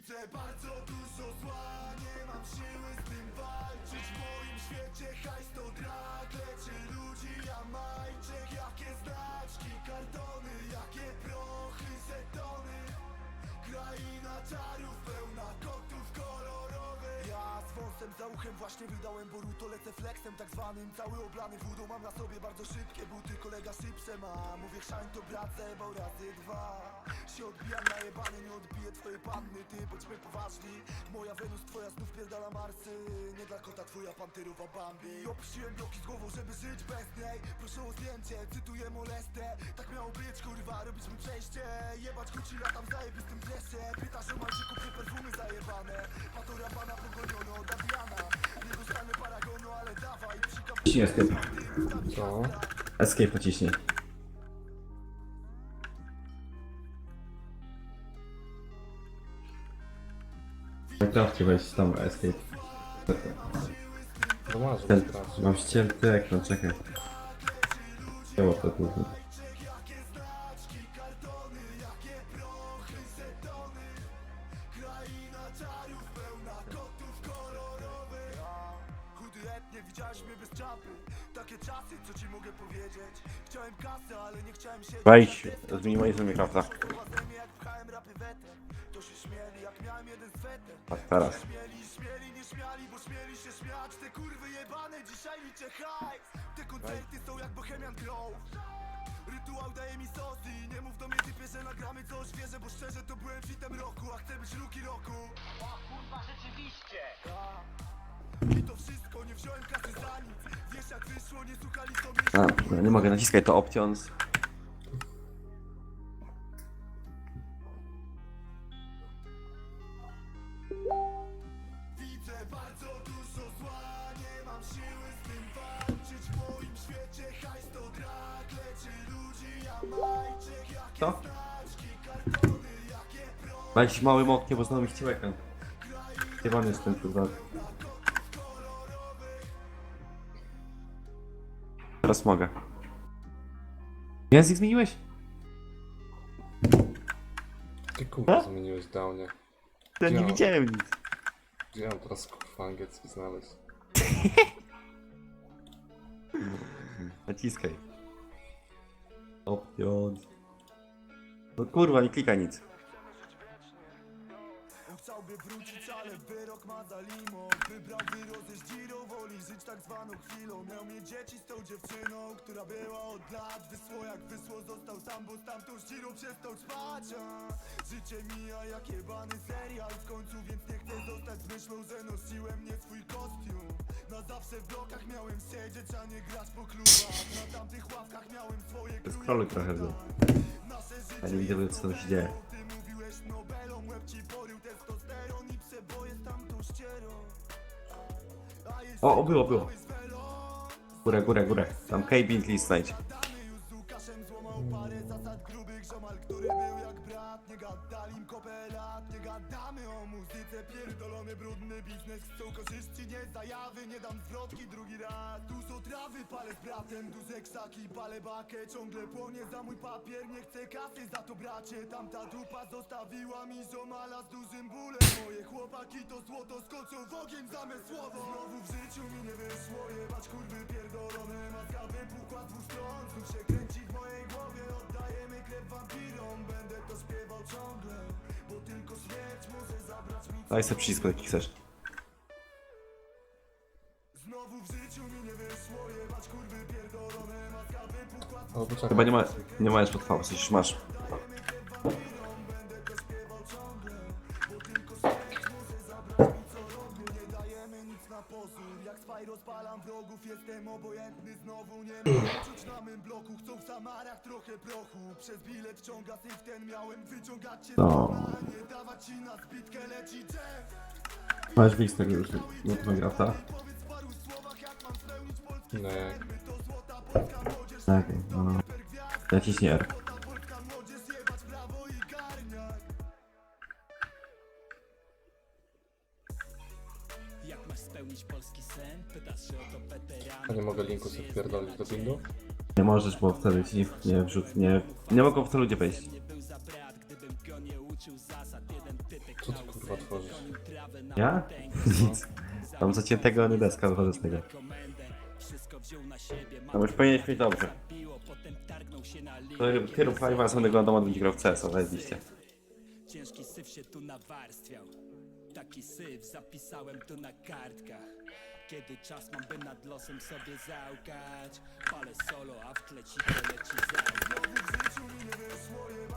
Widzę bardzo dużo zła, nie mam siły z tym walczyć. W moim świecie hajs to drag, leczy ludzi Jamajczyk Jakie znaczki, kartony, jakie prochy, żetony Kraina czarów pełna kotów kolorowych. Ja z wąsem za uchem właśnie wydałem Boruto Lecę flexem tak zwanym Cały oblany wódą. Mam na sobie bardzo szybkie buty Kolega szybsze ma Mówię chrzan to brat zebał razy dwa Się odbijam na jebany Nie odbiję twojej panny. Ty bądźmy poważni. Moja Wenus, twoja znów pierdala Marsy. Nie dla kota twoja panterowa Bambi. Opuściłem bloki z głową, żeby żyć bez niej. Proszę o zdjęcie, cytuję molestę. Tak miało być, kurwa, robić mi przejście. Jebać kuci latam w zajebistym dresie Pytasz o macie kupię perfumy zajebane. Patora pana pogoniono od Adriana. Nie dostanę paragonu, ale dawaj Psikam Ciśnij escape. Co? Escape pociśnij. Minecrafcie weź tam escape. No masz, Ten, sprawdź. mam ścięty ekran, czekaj. Było to tu. Chudy etnie, widziałeś mnie bez czapy Takie czasy, co ci mogę powiedzieć Chciałem kasy, ale nie chciałem się Wejdź, zminimalizuj Minecrafta. Grove Rytuał daje mi sos i nie mów do mnie typie, że nagramy coś Wierzę, bo szczerze to byłem fitem roku, a chcę być ruki roku O kurwa, rzeczywiście! I to wszystko, nie wziąłem kasy za nic Wiesz jak wyszło, nie słuchali to mnie A, no nie mogę naciskać to options. Weź małym oknie, bo znowu mi chciał ekran. Chyba jestem kurwa. Teraz mogę. Język zmieniłeś? Ty kurwa zmieniłeś downie. Ja nie widziałem nic. Gdzie mam teraz kurwa angielski znaleźć? Naciskaj. Options. No kurwa, nie klikaj nic. Chciałby wrócić, ale wyrok ma za limo Wybrał wyrost z Giro, woli żyć tak zwaną chwilą. Miał mieć dzieci z tą dziewczyną, która była od lat Wysło jak wysło, został sam, bo stamtąd Giro przestał spać. A Życie mija jak jebany serial. W końcu Więc nie chcę zostać z myślą, że nosiłem nie swój kostium. Na zawsze w blokach miałem siedzieć, a nie grać po klubach. Na tamtych ławkach miałem swoje Scrolluj trochę w dół. Nie widzę, co się dzieje. Nobelom, łeb ci porył testosteron i przeboje z tamtą ścierą O, o, było, było. Górę, górę, górę. Tam K-Bint list znajdź. Gadali im kopę nie gadamy o muzyce. Pierdolony, brudny biznes, chcą korzyści, nie zajawy. Nie dam zwrotki drugi raz. Dużo trawy, palę z bratem, duże krzaki Palę bakę, ciągle płonie za mój papier Nie chcę kasy za to bracie. Tamta dupa zostawiła mi ziomala z dużym bólem. Moje chłopaki to złoto, skoczą w ogień zamysłowo Znowu w życiu mi nie wyszło, jebać kurwy pierdolone. Maska wypukła dwóch stron, znów się kręci w mojej głowie wampirom, będę to śpiewał ciągle Bo tylko śmierć może zabrać mi Daj sobie przycisk, jaki chcesz. Znowu w życiu mi nie wyszło, jebać kurwy pierdolone Maska wypukła z O, poczekaj. Chyba nie ma, nie ma już potrwało, coś już masz. Spaj rozpalam wrogów Jestem obojętny znowu Nie mam czuć na mym bloku Chcą w Samarach trochę prochu Przez bilet ciąga syf ten Miałem wyciągać cię z No. dna, Nie dawać ci na zbitkę Leci Masz list tego już. Powiedz w paru słowach Jak mam spełnić polski Nie. My to złota polska młodzież Tak, no. Naciśnij R. wpierdolić do bindu? Nie możesz, bo wtedy ci nie wrzut, nie... Nie mogą w to ludzie wejść. Nie był za brat, gdybym go nie uczył zasad. Jeden Co ty kurwa tworzysz? Ja? Nic. Tam zaciętego deska wychodzę z tego. No już powinieneś mieć dobrze. To Ty rób live'a, sam wyglądam, on będzie grał w CS-a, zajebiście. Ciężki syf się tu nawarstwiał Taki syf zapisałem tu na kartkach Kiedy czas mam, by nad losem sobie załkać Palę solo, a w tle cicho leci załka To ciebie chcę łapać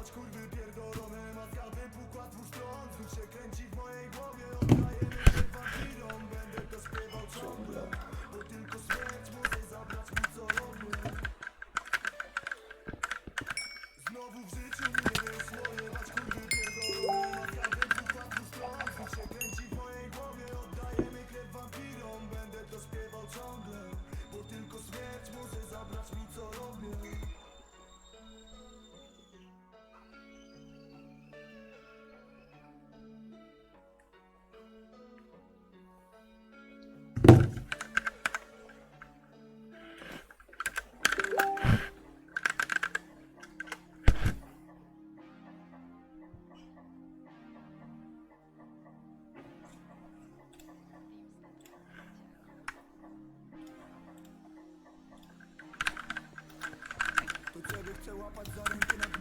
za rękę nad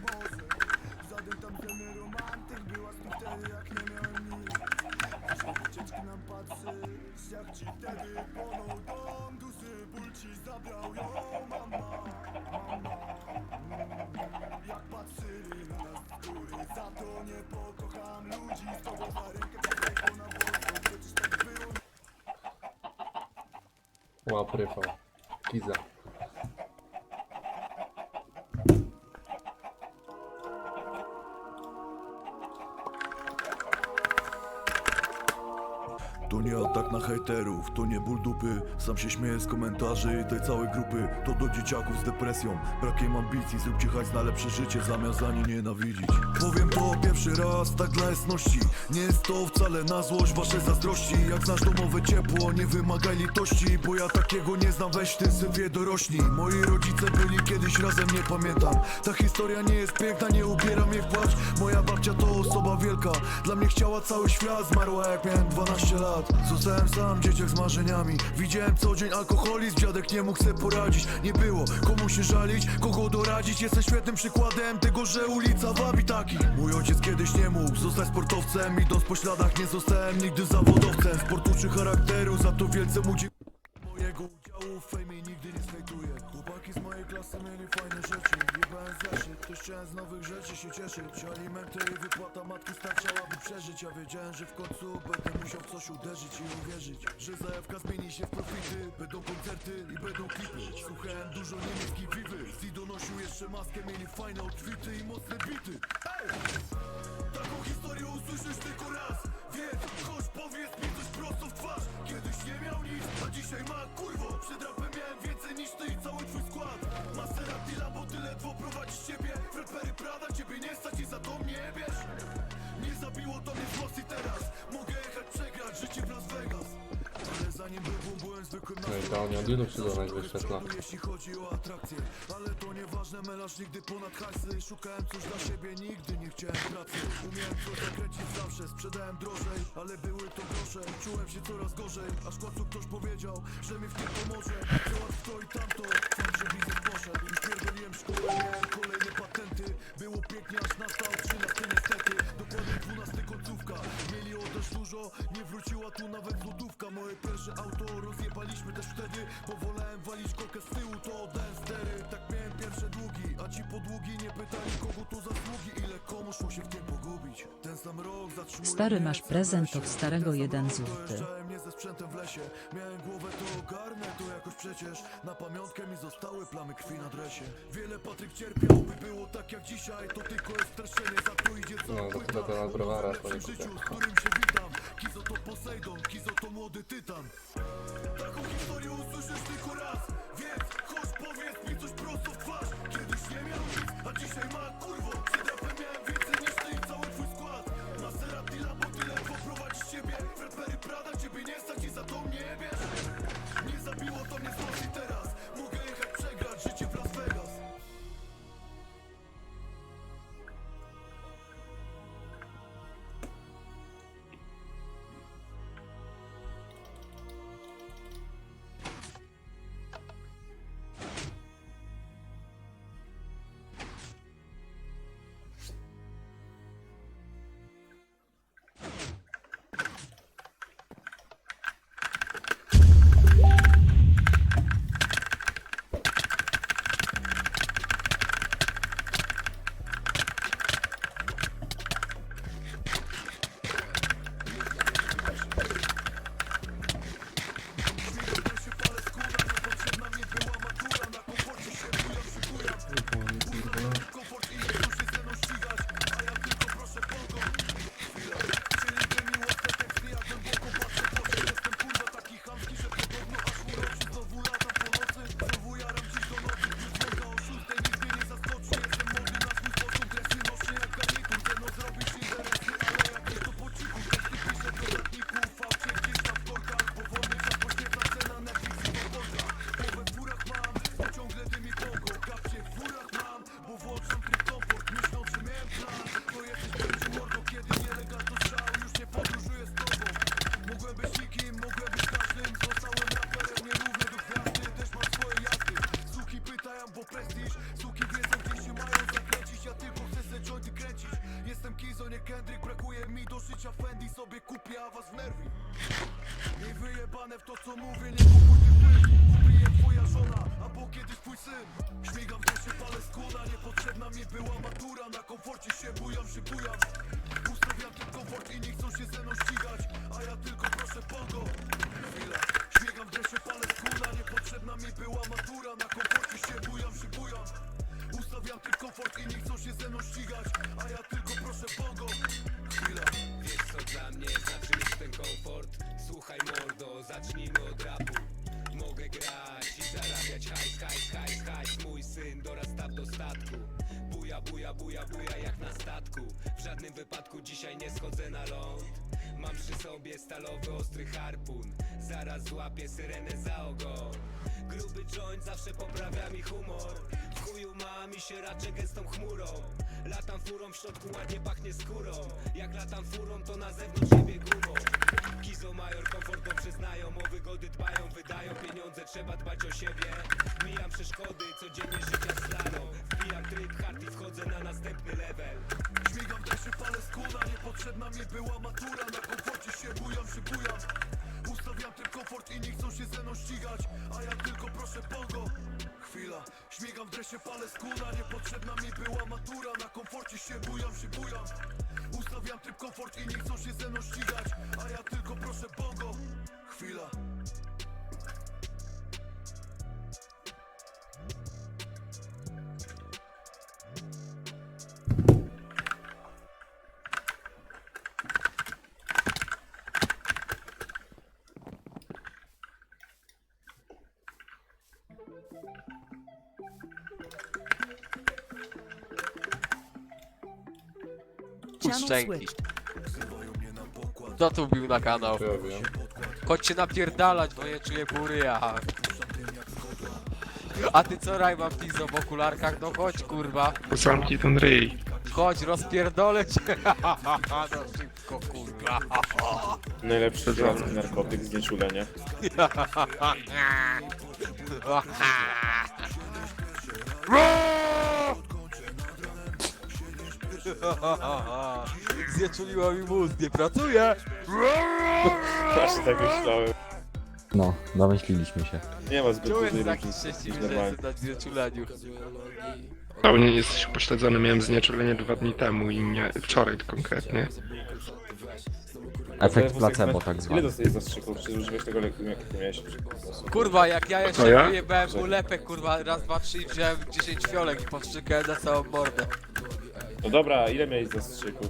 Żaden tam romantyk Była z tym wtedy jak nie miałem nic wycieczki nam patrzy Jak ci wtedy płonął dom Duży ból ci zabrał ją mama Mama. Jak patrzyli na nas góry Za to nie pokocham ludzi Z tobą za rękę przejechał na Polskę Przecież tak było Łap. Kiza. To nie ból dupy. Sam się śmieję z komentarzy tej całej grupy. To do dzieciaków z depresją, brakiem ambicji Zróbcie hajs na lepsze życie, zamiast za nie nienawidzić. Powiem to pierwszy raz, tak dla jasności. Nie jest to wcale na złość waszej zazdrości. Jak znasz domowe ciepło, nie wymagaj litości Bo ja takiego nie znam, weź ty sypie dorośnij Moi rodzice byli kiedyś razem, nie pamiętam. Ta historia nie jest piękna, nie ubieram jej w płacz. Moja babcia to osoba wielka. Dla mnie chciała cały świat, zmarła jak miałem 12 lat. Zostałem sam, dzieciak z marzeniami. Widziałem co dzień alkoholizm, dziadek nie mógł sobie poradzić. Nie było komu się żalić, kogo doradzić. Jestem świetnym przykładem tego, że ulica wabi taki. Mój ojciec kiedyś nie mógł zostać sportowcem Idąc po śladach nie zostałem nigdy zawodowcem. Sport uczy charakteru, za to wielce mu dziękuję. Mojego udziału w fejmie nigdy nie zhejtuję Chłopaki z mojej klasy mieli fajne rzeczy Jebałem zeszyt, też chciałem z nowych rzeczy się cieszyć. Alimenty i wypłata matki starczałaby przeżyć? Ja wiedziałem, że w końcu będę musiał w coś uderzyć i uwierzyć Że zajawka zmieni się w profity. Będą koncerty i będą klipy. Słuchałem dużo niemieckiej wiwy. Zido nosił jeszcze maskę, mieli fajne outfity i mocne bity. Ej! Taką historię usłyszysz tylko raz. Więc chodź powiedz mi coś prosto w twarz. Kiedyś nie miał nic, a dzisiaj ma kurwo. Przed rapem miałem więcej niż ty i cały twój skład. Ty ledwo ciebie Fredbery Prada, ciebie nie stać i za to mnie bierz. Nie zabiło to mnie Rosji teraz. Mogę jechać przegrać życie w Las Vegas. Ale zanim byłem, byłem zwykłym No i nie od ilu wyświetla. jeśli chodzi o atrakcje. Ale to nieważne, melarz nigdy ponad hajsy. Szukałem coś dla siebie, nigdy nie chciałem pracy. Umiałem zakręcić zawsze, sprzedałem drożej Ale były to grosze, czułem się coraz gorzej Aż w końcu ktoś powiedział, że mi w tym pomoże. Załatw to i tamto, sam że biznes poszedł auto rozjebaliśmy też wtedy. Bo wolałem walić kokę z tyłu, to oddałem podługi nie pytali kogo to zasługi Ile komu szło się w tym pogubić. Ten sam rok zatrzymuje Stary, masz w prezent od starego jeden złoty. nie ze sprzętem w lesie. Miałem głowę to ogarnę, to jakoś przecież. Na pamiątkę mi zostały plamy krwi na dresie. Wiele Patryk cierpiał, by było tak jak dzisiaj. To tylko jest streszczenie, za to idzie cała No, to płyta chyba to na browara nowym, lepszym twoje życiu, z którym się witam. Kizo to Poseidon, Kizo to młody tytan. Taką historię usłyszysz tylko raz dzisiaj ma kurwo Przed rapem miałem więcej niż ty i cały twój skład Maserati Lambo, ty ledwo prowadzisz siebie. Fredbery Prada, ciebie nie stać i za to mnie bierz Zaraz złapię syrenę za ogon. Gruby joint zawsze poprawia mi humor. W chuju mam i się raczę gęstą chmurą. Latam furą, w środku ładnie pachnie skórą. Jak latam furą, to na zewnątrz jebie gumą. Kizo major komfort dobrze znają O wygody dbają, wydają pieniądze Trzeba dbać o siebie. Mijam przeszkody, codziennie życia slalom Wbijam tryb hard i wchodzę na następny level. Śmigam w dresie, palę skłona Niepotrzebna mi była matura. Na komforcie się bujam, szybujam Ustawiam ten komfort i nie chcą się ze mną ścigać A ja tylko proszę pogo Chwila, śmigam w dresie, palę skłona Niepotrzebna mi była matura Na komforcie się bujam, szybujam Ustawiam tryb komfort i nie chcą się ze mną ścigać A ja tylko proszę pogo Chwila Szczęki. Kto tu bił na kanał? Ja wiem? Chodźcie napierdalać, bo nie czuję buryja. A ty co Rajman pizzo w okularkach? No chodź kurwa. Zamknij ten ryj. Chodź, rozpierdolę cię. No szybko kurwa. Najlepszy żadny narkotyk, znieczulenie. Znieczuliła mi mózg, nie pracuje. Aż tak myślałem. No, domyśliliśmy się. Nie ma zbyt dużej taki różnicy szczęśliwy, że normalnie. jestem na znieczuleniu? Pełnie nie jesteś upośledzony, miałem znieczulenie dwa dni temu i nie, wczoraj konkretnie. Efekt placebo tak Ile zwany. dostajesz zastrzyków? Czy użyłeś tego leku, jaki miałeś? Kurwa, jak ja jeszcze ja? wyjebałem mu lepek, kurwa, raz, dwa, trzy i wziąłem 10 fiolek i podszczykałem na całą mordę. No dobra, ile miałeś zastrzyków?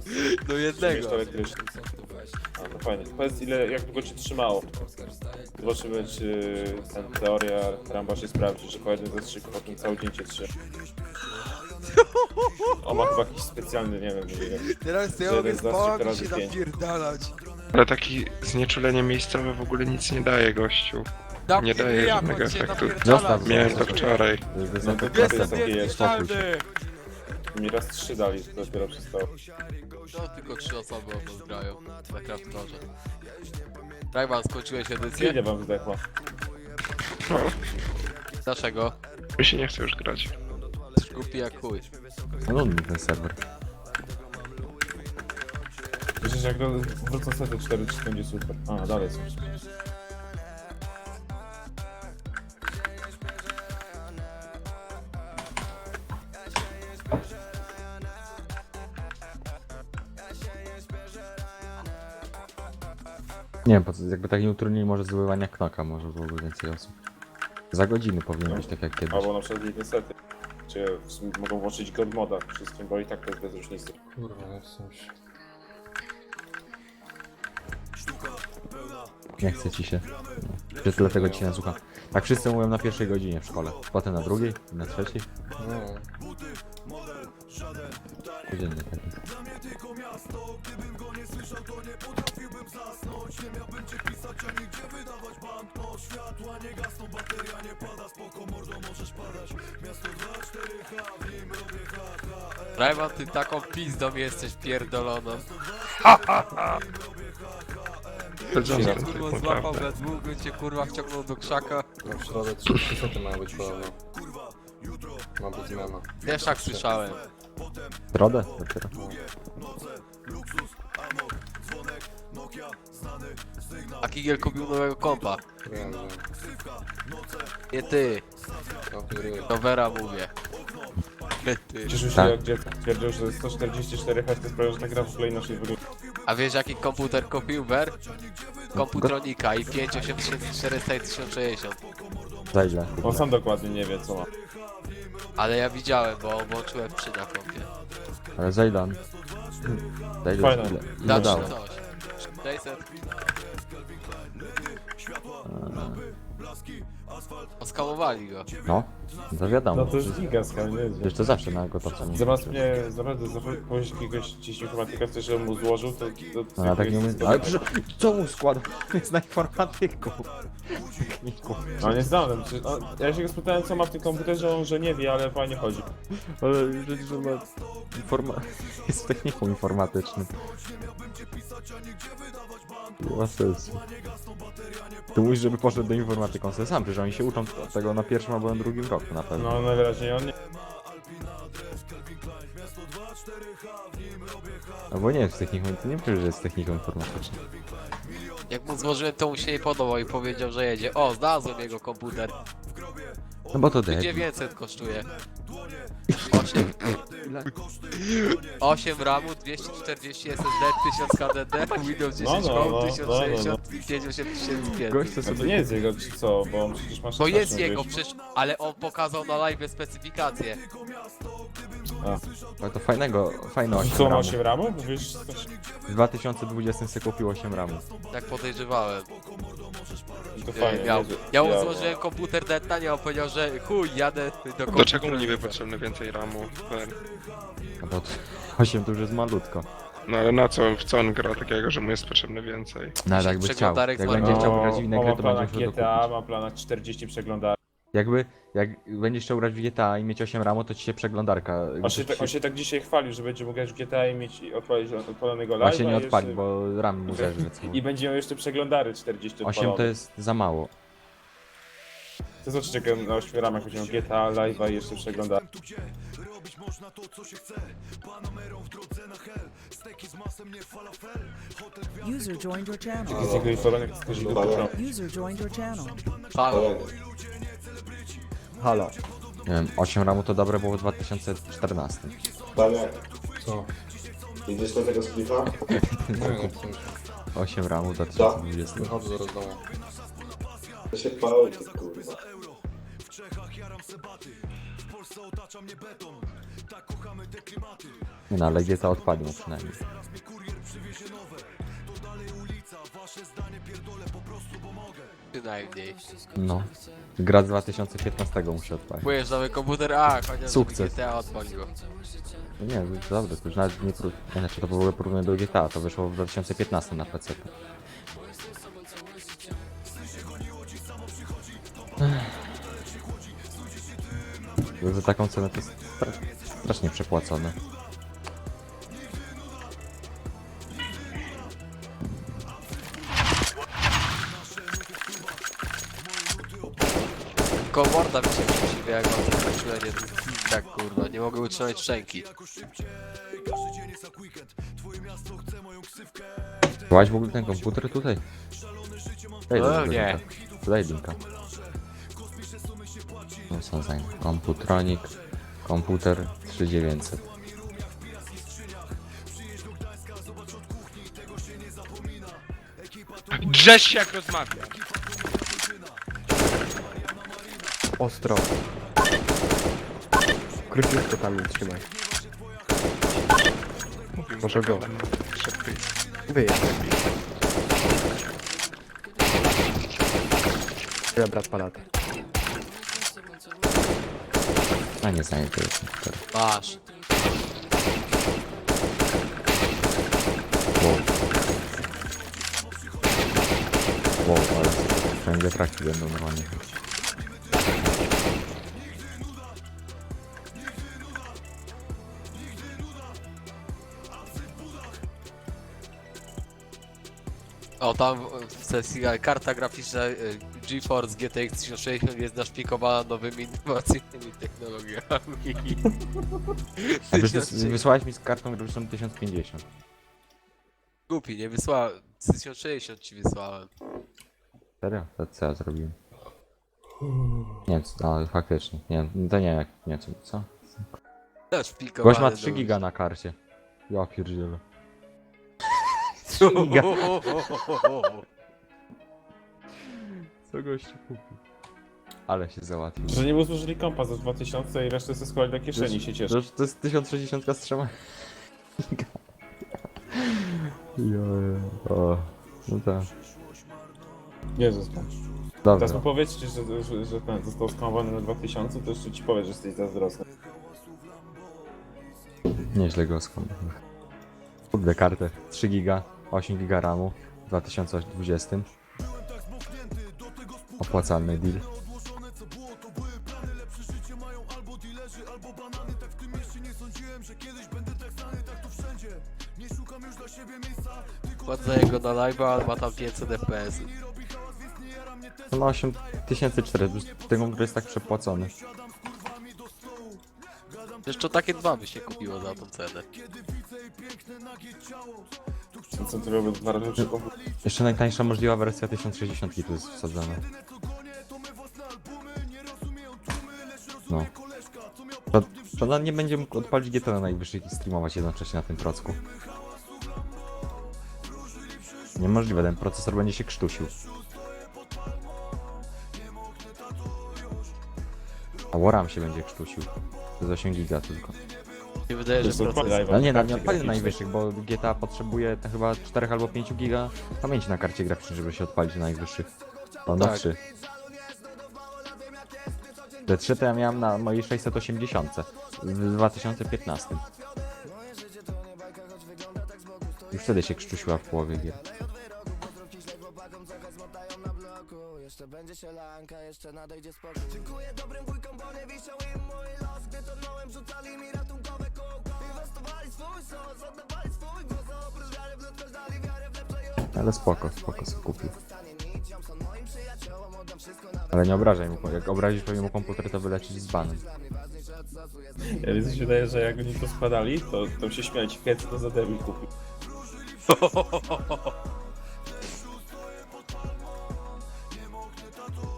Do Miałeś jednego. to elektryczne. A, to fajnie. Powiedz, ile, jak długo ci trzymało? Zobaczymy, czy ten teoria Ramba się sprawdzi, że po jednym zastrzyku potem cały dzień cię trzyma. On ma chyba jakiś specjalny, nie wiem, wiem. Teraz ja mogę spała mi się napierdalać. Ale takie znieczulenie miejscowe w ogóle nic nie daje gościu. Nie daje żadnego efektu. Zostaw Miałem to zostaw. wczoraj. No to Jestem jest takie jest. niezniszczalny! Mi raz trzy dali, to dopiero przestało. No, tylko trzy osoby o to grają na kraftorze. Rajman, skończyłeś edycję? Ile wam zdechła? Dlaczego? mi się nie chce już grać. Głupi jak chuj. Nudny ten serwer. Przecież jak do- wrócą sety 4 3 będzie super. A, dalej są. Nie wiem, po co, jakby tak nie utrudnili może zdobywania knoka, może byłoby więcej osób. Za godziny powinno być tak jak kiedyś. Albo na przykład jedne sety. Czy w sumie mogą włączyć god moda wszystkim, bo i tak to jest bez różnicy. Kurwa, mi się. Nie chce ci się. No. Przez dlatego ci nie słucham. Tak wszyscy mówią na pierwszej godzinie w szkole. Potem na drugiej, na trzeciej. No, Codziennie tak jest. Rajman, ty taką pizdą jesteś pierdoloną. Spędzony Cię ten kurwa złapał naprawdę. we długo, cię kurwa wciągnął do krzaka. no w środę trzy trzy sety mają być podobno. Ma być zmiana. Też tak słyszałem. Brodę dopiero. A Kigiel kupił nowego kompa. Wiem. Nie ty, to Vera mówię. Nie ty. Cieszył się Tak. jak dziecko twierdził, że 144 Hz sprawia, że ta gra w ogóle inaczej wygląda. A wiesz jaki komputer kupił Ver? Komputronika i 58400 i 1060. Za ile? On sam dokładnie nie wie co ma. Ale ja widziałem, bo włączyłem przy na kompie. Ale za ile? on- Za ile? Fajne. Ile, ile coś. 600. Oskamowali go. No, to wiadomo. No to jest gigaskal, nie jest. Przecież to zawsze na gotowca nie Zamiast mnie, naprawdę, powiedzieć jakiegoś gdzieś informatyka, chce, żebym mu złożył, to... to, to No ja tak nie umiem. Ale przecież co mu składa? Jest na informatyku. Techniku. No nie znałem, przecież- o, ja się go spytałem co ma w tym komputerze, on że nie wie, ale fajnie chodzi. Ale przecież on ma informa... jest techniką informatycznym. Nie ma sensu. Ty mówisz, żeby poszedł do informatyką sobie sam, przecież oni się uczą tego na pierwszym albo na drugim roku na pewno. No najwyraźniej on nie... Albo nie jest techniką, ty nie myślisz, że jest techniką informatyczną. Jak mu złożyłem, to mu się nie podobał i powiedział, że jedzie. O, znalazłem jego komputer. No bo to debil. 900 kosztuje. 8. 8 RAMu, 240 SSD, 1000 HDD, Windows 10 No, no, Home, no, 1060 i 58500. Gość to A to sobie... nie jest jego, czy co? Bo on przecież ma To jest 16, jego, wiesz. przecież, ale on pokazał na live specyfikację. Ale to fajnego, fajne 8 Co ma ramu. 8 ramów? Mówisz, coś... W 2020 se kupił 8 ramu. Tak podejrzewałem. To Ja, fajnie, niezłe. ja mu złożyłem komputer detanie, a on powiedział, że chuj, jadę do komputera. Do czego mu niby potrzebne więcej ramu? No bo 8 to już jest malutko. No ale na co, w co on gra takiego, że mu jest potrzebne więcej? No ale jakby chciał. Przeglądarek Jak z będzie chciał grać w inne gry, ma to plan będzie na musiał to GTA, kupić. ma plan na 40 przeglądarek. Jakby, jak będziesz chciał grać w GTA i mieć 8 ramu, to ci się przeglądarka... On się, tak, on się tak dzisiaj chwalił, że będzie mógł grać w GTA i mieć odpalić odpalonego live'a. Właśnie nie odpali, jeszcze- bo ram mu co? I będzie miał jeszcze przeglądary 40 8 to jest za mało. To znaczy czekam na 8 ramach, będzie miał GTA, live'a i jeszcze przeglądary. User joined your channel. Z jego z potrąb. User joined your channel. Halo. Halo. Nie wiem, 8 ramu to dobre było w 2014. Co? Idziesz do tego sklipa? Nie wiem, co myślę. 8 ramu w 2020. Wychodzę zaraz do domu. To się pał, ty kurwa. Nie no, ale GTA odpalił przynajmniej. Przynajmniej. No. Gra z 2015 musi odpalić. Kupujesz nowy komputer? A, chociaż Sukces. GTA odpaliło. No nie, to dobre, to już nawet nie pró- nie, Znaczy to w ogóle porównuje do GTA, to wyszło w 2015 na PC. Za taką cenę to jest stra- strasznie przepłacone. Komorda mi się przeciwia, jak mam to uczulenie. Tak kurwa, nie mogę utrzymać szczęki. Byłaś w ogóle ten komputer tutaj? Daj No, do nie. Daj linka. No co za komputronik, komputer 3900. Drzesz się jak rozmawia! Ostro. Króciutko tam nie trzymaj. Może go. Wyjedź. Ja brat palata. A nie znajdę tego komputera. Masz. Wow. Wow, ale wszędzie traki będą normalnie. O, tam w sesji karta graficzna y, GeForce GTX 1060 jest naszpikowana nowymi innowacyjnymi technologiami. A przecież wysłałeś mi z kartą graficzną 1050. Głupi, nie wysłałem. 1060 ci wysłałem. Serio? To co ja zrobiłem? Nie, no faktycznie. Nie, to nie jak, nie co, co? Gość ma 3 giga na karcie. Ja pierdzielę. 3 giga. Co gość kupił? Ale się załatwił. Że nie zużyli kompa za 2000 i resztę ze składać do kieszeni się cieszę. To, to jest 1060 z trzema giga. Joje, o, no tak. Jezus pan. Dobra. Teraz mu powiedzcie, że, że, że ten został skamowany na 2000, to jeszcze ci powie, że jesteś zazdrosny. Nieźle go skąd. Kurde kartę. 3 giga, 8 giga RAMu w 2020. Opłacalny deal. Wchodzę jego na live, ale ma tam 500 FPS. To ma 8400, tego, który jest tak przepłacony. Jeszcze takie dwa by się kupiło za tą cenę. Dwa razy. Jeszcze najtańsza możliwa wersja 1060 tu jest wsadzona. No. Ona nie będzie mógł odpalić GTA na najwyższych i streamować jednocześnie na tym procku. Niemożliwe, ten procesor będzie się krztusił. A Waram się będzie krztusił. To jest 8 giga tylko. Nie wydaje, że proces... Ale nie, karcie nie odpali graficznej. najwyższych, bo GTA potrzebuje te chyba 4 albo 5 giga pamięci na karcie graficznej, żeby się odpalić na najwyższych. On ma Tak. 3. Te 3 to ja miałem na mojej 680 w 2015. Już wtedy się krztusiła w połowie gier. Ale spoko, spoko sobie kupił. Ale nie obrażaj mu, jak obrazisz pewnie mu komputer, to wylecisz z banem. Ja mi się wydaje, że jak oni to składali, to, to się śmiać. Kiedy to za debil kupił.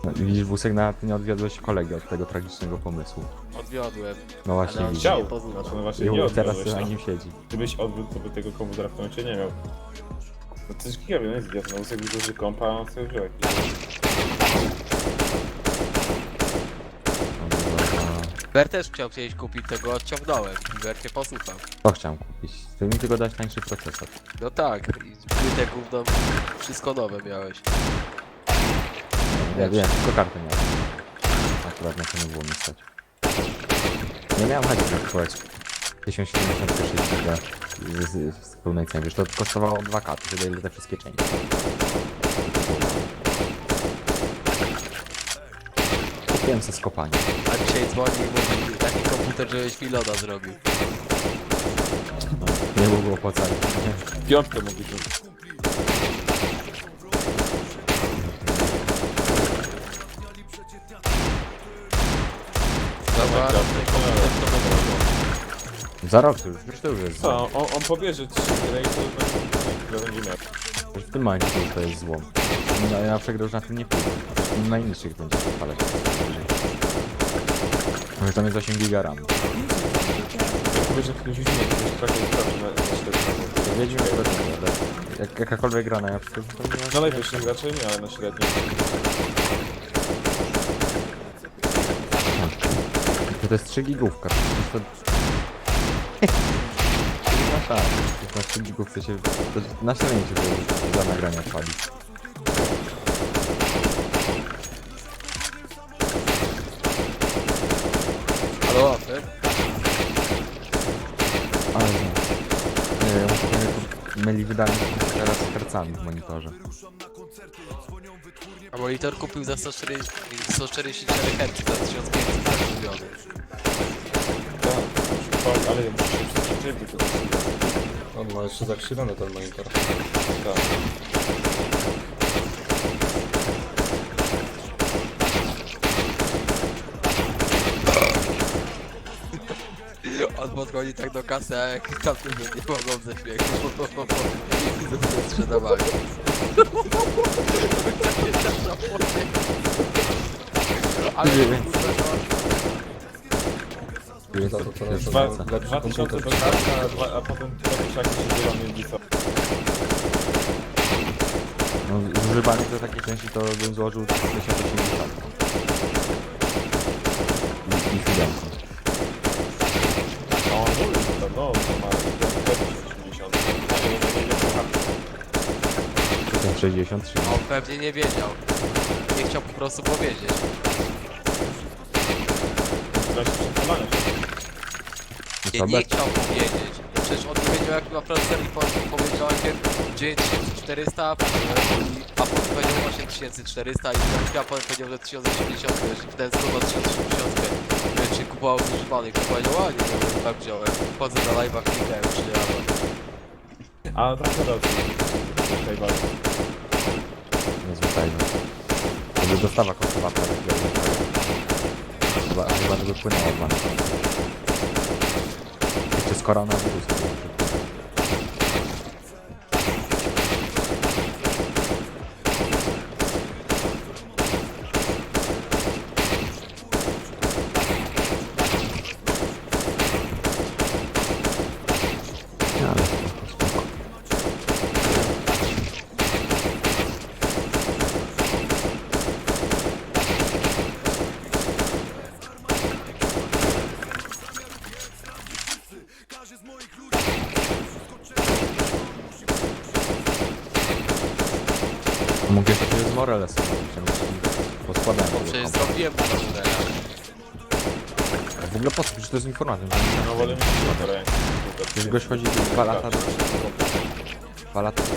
No, widzisz, Wusek, nawet nie odwiodłeś kolegi od tego tragicznego pomysłu. Odwiodłem. No właśnie, Ale on widzisz. Chciał. nie pozwala. Znaczy, no właśnie I nie teraz odwiodłeś, na no. nim siedzi. Gdybyś odwiódł, to by tego komputera w tym momencie nie miał. No to jest giga, no jest idiot. No jak duży kompa, a on sobie wziął jakiś. Ber też chciał kiedyś kupić tego, odciągnąłem. Ber się posłuchał. To chciałem kupić. Ty mi tylko dać tańszy procesor. No tak, i płytę gówną, wszystko nowe miałeś. Ja wiem, tylko kartę miałem. Akurat na to nie było mi stać. Nie miałem chęci na kupować 1076 giga z, z, z pełnej ceny. Wiesz, to kosztowało 2K, to tyle ile te wszystkie części. Kupiłem ze skopanie. A dzisiaj dzwoni i mówi, taki komputer, żebyś mi loda zrobił. No, nie byłoby opłacalne. Piątkę mógł być. Za rok to już, wiesz, to już jest. Co, on, on pobierze trzy gry i to będzie, będzie miał. Już w tym momencie to, to jest złom. Ja, ja na przykład już na tym nie pójdę. Na innych będzie odpalać. Może tam jest 8 giga RAM. Pobierze ktoś już nie, ktoś trafił prawie na, średnią. Wiedźmy w ale jak jakakolwiek gra na przykład, to nie ma Na najwyższym raczej nie, ale na średnim. To, to jest 3 gigówka. To, To na 3 gigówce się... Na średniej się to za nagranie odpali. Ale łapy. Ale nie. Nie, ja muszę pewnie myli wydanie komputera z hercami w monitorze. A monitor kupił za 140 144 Hz za 1500 milionów. Tak, ale do tego. On ma jeszcze zakrzywany ten monitor. Tak. On podchodzi tak do kasy, a jak tam ludzie nie mogą ze śmiechu. Sprzedawali. Ale Jest To, to, to, to, Dwa, to, za 2000 do a, dwa, a potem robisz jakieś zielone blisko. No, zużywanych do takiej części to bym złożył 1080. I, i siódemki. No, no, no, to ma 80. Potem 60, 30. on pewnie nie wiedział. Nie chciał po prostu powiedzieć. Zaś przekonania się. Nie, nie chciał powiedzieć. Przecież on nie wiedział jak ma procesor i po- powiedział najpierw 9400, a potem powiedział 8400 i a potem powiedział, że 1080, jeśli w ten sposób 1080, więc się kupował używanych, to powiedział, a nie wiem, tak wziąłem. Chodzę na live'ach, klikałem, czy nie lata. A trochę racji. Tutaj bardzo. Niezwyczajne. To by dostawa kosztowała prawie. Chyba, chyba żeby płynęło od wami. Jeszcze z Jeszcze sobie z Morelem sobie poskładałem. Bo przecież zrobiłem na. W ogóle po co? Przecież to jest informatyk. No, wolę mi. Przecież gość chodzi dwa lata do... Dwa lata do.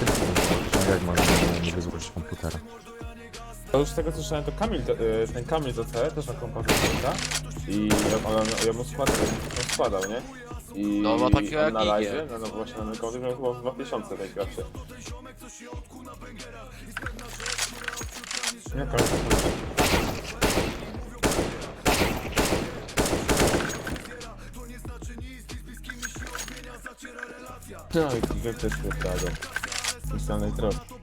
Zresztą jak można nie- nie wyzłożyć komputera? To już z tego co słyszałem, to Kamil, e, ten Kamil to CE też ma kompozycja i ja, on, ja mu składał, on składał, nie? I No, ma takiego on jak na Iggy. live, no, no właśnie na Mykowie miał chyba w 2000 tej graczy. Jaka jest No i Giga też wyprawiał. Specjalnej troski.